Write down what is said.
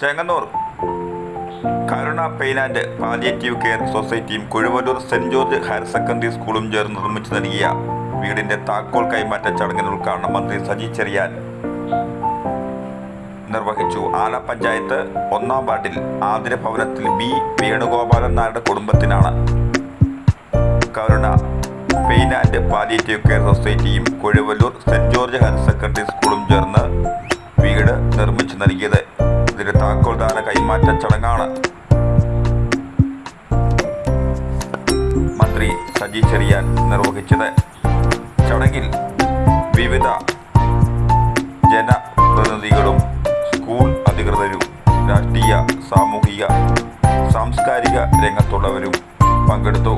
Chengannur. Karuna pain and palliative care സൊസൈറ്റിയും Kuzhuvalloor saint George higher secondary സ്കൂളും ചേർന്ന് നിർമ്മിച്ചു നൽകിയ വീടിന്റെ താക്കോൽ കൈമാറ്റ ചടങ്ങിന് ഉദ്ഘാടനം മന്ത്രി സജി ചെറിയാൻ നിർവഹിച്ചു. ആല പഞ്ചായത്ത് ഒന്നാം വാർഡിൽ ആതിര ഭവനത്തിൽ ബി. വേണുഗോപാലൻ നായരുടെ കുടുംബത്തിനാണ് Karuna pain and palliative care സൊസൈറ്റിയും Kuzhuvalloor saint George higher secondary സ്കൂളും ചേർന്ന് വീട് നിർമ്മിച്ചു നൽകിയത്. ഇതിന്റെ താക്കോൽ ദാന കൈമാറ്റ ചടങ്ങാണ്. മന്ത്രി സജി ചെറിയാൻ നിർവഹിച്ചത്. ചടങ്ങിൽ വിവിധ ജനപ്രതിനിധികളും സ്കൂൾ അധികൃതരും രാഷ്ട്രീയ സാമൂഹിക സാംസ്കാരിക രംഗത്തുള്ളവരും പങ്കെടുത്തു.